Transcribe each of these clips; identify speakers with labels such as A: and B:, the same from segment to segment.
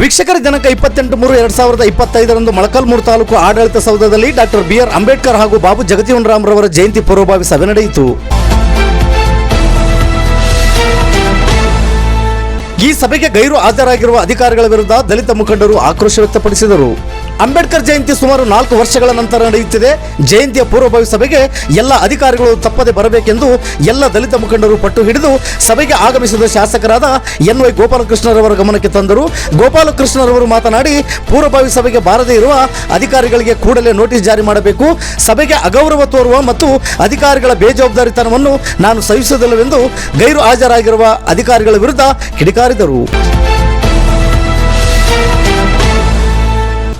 A: ವೀಕ್ಷಕರ ದಿನಾಂಕ ಇಪ್ಪತ್ತೆಂಟು ಮೂರು ಎರಡ್ ಸಾವಿರದ ಇಪ್ಪತ್ತೈದರಂದು ಮೊಳಕಾಲ್ಮೂರು ತಾಲೂಕು ಆಡಳಿತ ಸೌಧದಲ್ಲಿ ಡಾಕ್ಟರ್ ಬಿಆರ್ ಅಂಬೇಡ್ಕರ್ ಹಾಗೂ ಬಾಬು ಜಗಜೀವನ್ ರಾಮ್ರವರ ಜಯಂತಿ ಪೂರ್ವಭಾವಿ ಸಭೆ ನಡೆಯಿತು. ಈ ಸಭೆಗೆ ಗೈರು ಹಾಜರಾಗಿರುವ ಅಧಿಕಾರಿಗಳ ವಿರುದ್ಧ ದಲಿತ ಮುಖಂಡರು ಆಕ್ರೋಶ ವ್ಯಕ್ತಪಡಿಸಿದರು. ಅಂಬೇಡ್ಕರ್ ಜಯಂತಿ ಸುಮಾರು ನಾಲ್ಕು ವರ್ಷಗಳ ನಂತರ ನಡೆಯುತ್ತಿದೆ. ಜಯಂತಿಯ ಪೂರ್ವಭಾವಿ ಸಭೆಗೆ ಎಲ್ಲ ಅಧಿಕಾರಿಗಳು ತಪ್ಪದೆ ಬರಬೇಕೆಂದು ಎಲ್ಲ ದಲಿತ ಮುಖಂಡರು ಪಟ್ಟು ಹಿಡಿದು ಸಭೆಗೆ ಆಗಮಿಸಿದ ಶಾಸಕರಾದ ಎನ್ ವೈ ಗೋಪಾಲಕೃಷ್ಣರವರ ಗಮನಕ್ಕೆ ತಂದರು. ಗೋಪಾಲಕೃಷ್ಣರವರು ಮಾತನಾಡಿ, ಪೂರ್ವಭಾವಿ ಸಭೆಗೆ ಬಾರದೇ ಇರುವ ಅಧಿಕಾರಿಗಳಿಗೆ ಕೂಡಲೇ ನೋಟಿಸ್ ಜಾರಿ ಮಾಡಬೇಕು. ಸಭೆಗೆ ಅಗೌರವ ತೋರುವ ಮತ್ತು ಅಧಿಕಾರಿಗಳ ಬೇಜವಾಬ್ದಾರಿತನವನ್ನು ನಾನು ಸಹಿಸುವುದಿಲ್ಲವೆಂದು ಗೈರು ಹಾಜರಾಗಿರುವ ಅಧಿಕಾರಿಗಳ ವಿರುದ್ಧ ಕಿಡಿಕಾರಿದರು.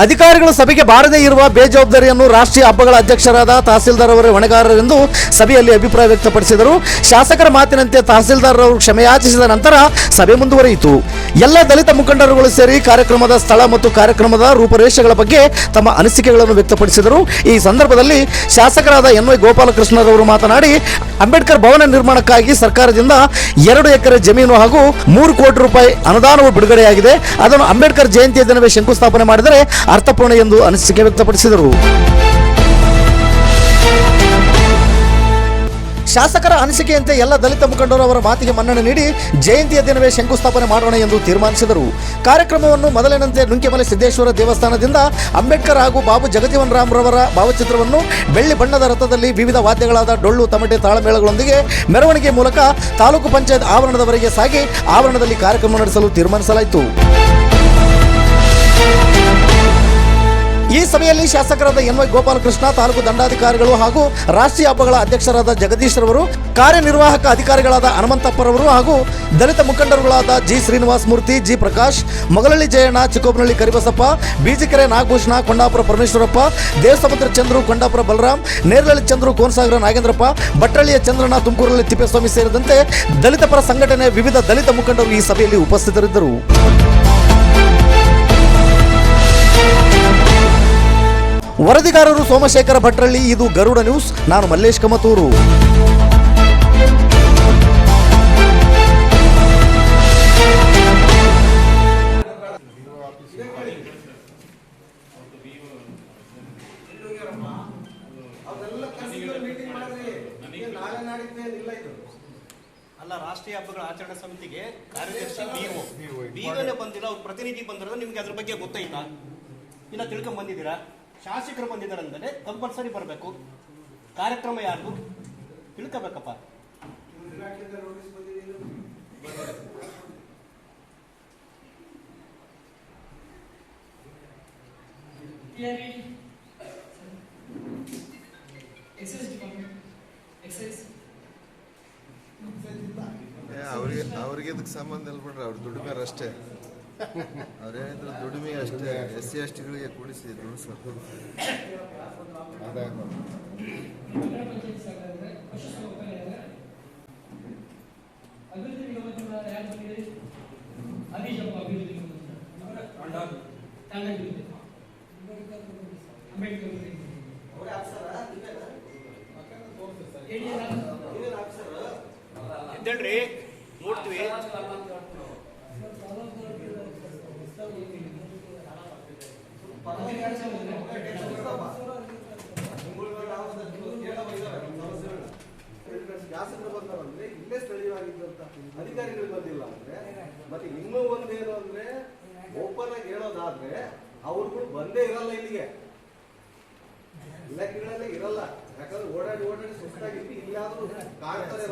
A: ಅಧಿಕಾರಿಗಳು ಸಭೆಗೆ ಬಾರದೇ ಇರುವ ಬೇಜವಾಬ್ದಾರಿಯನ್ನು ರಾಷ್ಟ್ರೀಯ ಹಬ್ಬಗಳ ಅಧ್ಯಕ್ಷರಾದ ತಹಸೀಲ್ದಾರ್ ಅವರೇ ಹೊಣೆಗಾರರೆಂದು ಸಭೆಯಲ್ಲಿ ಅಭಿಪ್ರಾಯ ವ್ಯಕ್ತಪಡಿಸಿದರು. ಶಾಸಕರ ಮಾತಿನಂತೆ ತಹಸೀಲ್ದಾರ್ ಅವರು ಕ್ಷಮೆಯಾಚಿಸಿದ ನಂತರ ಸಭೆ ಮುಂದುವರಿಯಿತು. ಎಲ್ಲ ದಲಿತ ಮುಖಂಡರುಗಳು ಸೇರಿ ಕಾರ್ಯಕ್ರಮದ ಸ್ಥಳ ಮತ್ತು ಕಾರ್ಯಕ್ರಮದ ರೂಪರೇಷೆಗಳ ಬಗ್ಗೆ ತಮ್ಮ ಅನಿಸಿಕೆಗಳನ್ನು ವ್ಯಕ್ತಪಡಿಸಿದರು. ಈ ಸಂದರ್ಭದಲ್ಲಿ ಶಾಸಕರಾದ ಎನ್ ವೈ ಗೋಪಾಲಕೃಷ್ಣರವರು ಮಾತನಾಡಿ, ಅಂಬೇಡ್ಕರ್ ಭವನ ನಿರ್ಮಾಣಕ್ಕಾಗಿ ಸರ್ಕಾರದಿಂದ ಎರಡು ಎಕರೆ ಜಮೀನು ಹಾಗೂ ಮೂರು ಕೋಟಿ ರೂಪಾಯಿ ಅನುದಾನವು ಬಿಡುಗಡೆಯಾಗಿದೆ. ಅದನ್ನು ಅಂಬೇಡ್ಕರ್ ಜಯಂತಿಯ ದಿನವೇ ಶಂಕುಸ್ಥಾಪನೆ ಮಾಡಿದರೆ ಅರ್ಥಪೂರ್ಣ ಎಂದು ಅನಿಸಿಕೆ ವ್ಯಕ್ತಪಡಿಸಿದರು. ಶಾಸಕರ ಅನಿಸಿಕೆಯಂತೆ ಎಲ್ಲ ದಲಿತ ಮುಖಂಡರು ಅವರ ಮಾತಿಗೆ ಮನ್ನಣೆ ನೀಡಿ ಜಯಂತಿಯ ದಿನವೇ ಶಂಕುಸ್ಥಾಪನೆ ಮಾಡೋಣ ಎಂದು ತೀರ್ಮಾನಿಸಿದರು. ಕಾರ್ಯಕ್ರಮವನ್ನು ಮೊದಲಿನಂತೆ ನುಂಕೆಮಲೆ ಸಿದ್ದೇಶ್ವರ ದೇವಸ್ಥಾನದಿಂದ ಅಂಬೇಡ್ಕರ್ ಹಾಗೂ ಬಾಬು ಜಗಜೀವನ್ ರಾಮ್ರವರ ಭಾವಚಿತ್ರವನ್ನು ಬೆಳ್ಳಿ ಬಣ್ಣದ ರಥದಲ್ಲಿ ವಿವಿಧ ವಾದ್ಯಗಳಾದ ಡೊಳ್ಳು, ತಮಟೆ, ತಾಳಮೇಳಗಳೊಂದಿಗೆ ಮೆರವಣಿಗೆ ಮೂಲಕ ತಾಲೂಕು ಪಂಚಾಯತ್ ಆವರಣದವರೆಗೆ ಸಾಗಿ ಆವರಣದಲ್ಲಿ ಕಾರ್ಯಕ್ರಮ ನಡೆಸಲು ತೀರ್ಮಾನಿಸಲಾಯಿತು. ಈ ಸಭೆಯಲ್ಲಿ ಶಾಸಕರಾದ ಎನ್ ವೈ ಗೋಪಾಲಕೃಷ್ಣ, ತಾಲೂಕು ದಂಡಾಧಿಕಾರಿಗಳು ಹಾಗೂ ರಾಷ್ಟ್ರೀಯ ಹಬ್ಬಗಳ ಅಧ್ಯಕ್ಷರಾದ ಜಗದೀಶ್ ರವರು, ಕಾರ್ಯನಿರ್ವಾಹಕ ಅಧಿಕಾರಿಗಳಾದ ಹನುಮಂತಪ್ಪರವರು ಹಾಗೂ ದಲಿತ ಮುಖಂಡರುಗಳಾದ ಜಿ ಶ್ರೀನಿವಾಸ ಮೂರ್ತಿ, ಜಿ ಪ್ರಕಾಶ್ ಮಗಳಳ್ಳಿ ಜಯಣ್ಣ ಚಿಕ್ಕೋಬನಹಳ್ಳಿ ಕರಿಬಸಪ್ಪ, ಬೀಜಿಕೆರೆ ನಾಗಭೂಷಣ, ಕೊಂಡಾಪುರ ಪರಮೇಶ್ವರಪ್ಪ, ದೇವಸಮುದ್ರ ಚಂದ್ರು, ಕೊಂಡಾಪುರ ಬಲರಾಮ್ ನೇರಳಳ್ಳಿ ಚಂದ್ರು, ಕೋನಸಾಗರ ನಾಗೇಂದ್ರಪ್ಪ, ಬಟ್ಟಳ್ಳಿಯ ಚಂದ್ರಣ್ಣ, ತುಮಕೂರಲ್ಲಿ ತಿಪ್ಪೇಸ್ವಾಮಿ ಸೇರಿದಂತೆ ದಲಿತ ಪರ ಸಂಘಟನೆ ವಿವಿಧ ದಲಿತ ಮುಖಂಡರು ಈ ಸಭೆಯಲ್ಲಿ ಉಪಸ್ಥಿತರಿದ್ದರು. ವರದಿಗಾರರು ಸೋಮಶೇಖರ ಭಟ್ರಳ್ಳಿ ಇದು ಗರುಡ ನ್ಯೂಸ್. ನಾನು ಮಲ್ಲೇಶ್ ಕಮತೂರು.
B: ಅಲ್ಲ ರಾಷ್ಟ್ರೀಯ ಹಬ್ಬಗಳ ಆಚರಣಾ ಸಮಿತಿಗೆ ಕಾರ್ಯದರ್ಶಿ ಬಿಒ ಬಿಒನೇ ಬಂದಿಲ್ಲ ಅವ್ರ ಪ್ರತಿನಿಧಿ ಬಂದಿರೋದು ನಿಮ್ಗೆ ಅದ್ರ ಬಗ್ಗೆ ಗೊತ್ತಾಯ್ತಾ? ಇಲ್ಲ ತಿಳ್ಕೊಂಡ್ ಬಂದಿದ್ದೀರಾ? ಶಾಸಕರು ಬಂದಿದ್ದಾರೆ ಅಂದರೆ ಕಂಪಲ್ಸರಿ ಬರಬೇಕು. ಕಾರ್ಯಕ್ರಮ ಯಾರು ತಿಳ್ಕೋಬೇಕಪ್ಪ.
C: ಅವ್ರಿಗೆ ಅವ್ರಿಗೆ ಇದಕ್ಕೆ ಸಂಬಂಧ ಇಲ್ಲ ಬಿಡ್ರಿ, ಅವ್ರ ದುಡಿಮೆ ಅಷ್ಟೇ. ಅವ್ರೇನಿದ್ರು ದುಡಿಮೆ ಅಷ್ಟೇ ಎಸ್ ಸಿ ಎಸ್ ಟಿಗಳಿಗೆ ಕೂಡಿಸಿ ದುಡಿಸ್ಬೇಕು ಆದಾಯ
D: ನಗರ
E: ಬಂದಿಲ್ಲ ಅಂದ್ರೆ, ಮತ್ತೆ ಇನ್ನೂ ಒಂದೇನು ಅಂದ್ರೆ ಓಪನ್ ಆಗಿ ಹೇಳೋದಾದ್ರೆ, ಅವ್ರುಗಳು ಬಂದೇ ಇರಲ್ಲ ಇಲ್ಲಿಗೆ. ಇಲಾಖೆಗಳಲ್ಲೇ ಇರಲ್ಲ ಯಾಕಂದ್ರೆ ಓಡಾಡಿ ಓಡಾಡಿ ಸುಸ್ತಾಗಿತ್ತು ಇಲ್ಲಾದ್ರೂ ಕಾಡ್ತಾರೆ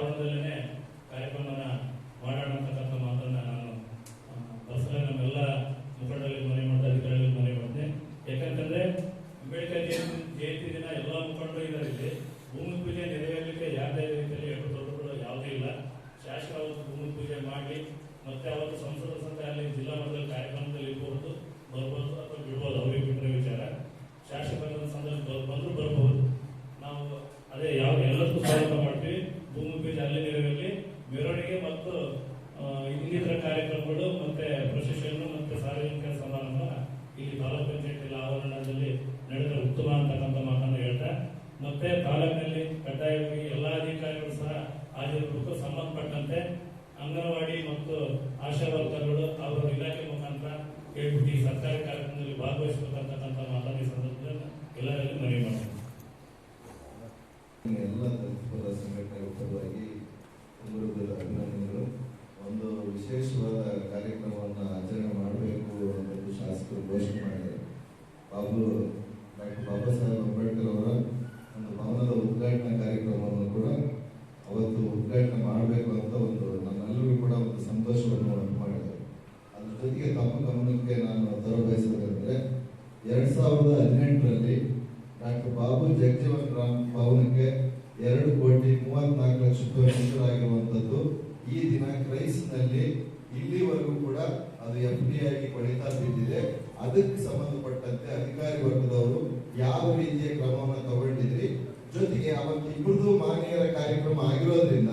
F: ತಾಲೂಕ್ ಪಂಚಾಯತ್
C: ಅವರ ಅವರ ಇಲಾಖೆ ಮುಖಾಂತರ ಹೇಳ್ಬಿಟ್ಟು ಈ ಸರ್ಕಾರಿ ಕಾರ್ಯಕ್ರಮದಲ್ಲಿ ಭಾಗವಹಿಸಬೇಕಂತಕ್ಕಂಥ ಮಾತನ್ನು ಈ ಸಂದರ್ಭದಲ್ಲಿ ಎಲ್ಲರಿಗೂ ಮನವಿ ಮಾಡ್ತೀನಿ. ಎರಡ್ ಸಾವಿರದ ಹದಿನೆಂಟರಲ್ಲಿ ಡಾಕ್ಟರ್ ಬಾಬು ಜಗಜೀವನ್ ರಾಮ್ ಭವನಕ್ಕೆ ಎರಡು ಕೋಟಿ ಮೂವತ್ನಾಲ್ಕು ಲಕ್ಷ ರೂಪಾಯಿ ಈ ದಿನ ಕ್ರೈಸ್ನಲ್ಲಿ ಇಲ್ಲಿವರೆಗೂ ಕೂಡ ಅದು ಎಫ್ ಡಿ ಆಗಿ ಪಡಿತಾ ಬಿದ್ದಿದೆ. ಅದಕ್ಕೆ ಸಂಬಂಧಪಟ್ಟಂತೆ ಅಧಿಕಾರಿ ವರ್ಗದವರು ಯಾವ ರೀತಿಯ ಕ್ರಮವನ್ನು ತಗೊಂಡಿದ್ರಿ? ಜೊತೆಗೆ ಅವತ್ತು ಇಬ್ಬರದು ಮಾನ್ಯರ ಕಾರ್ಯಕ್ರಮ ಆಗಿರೋದ್ರಿಂದ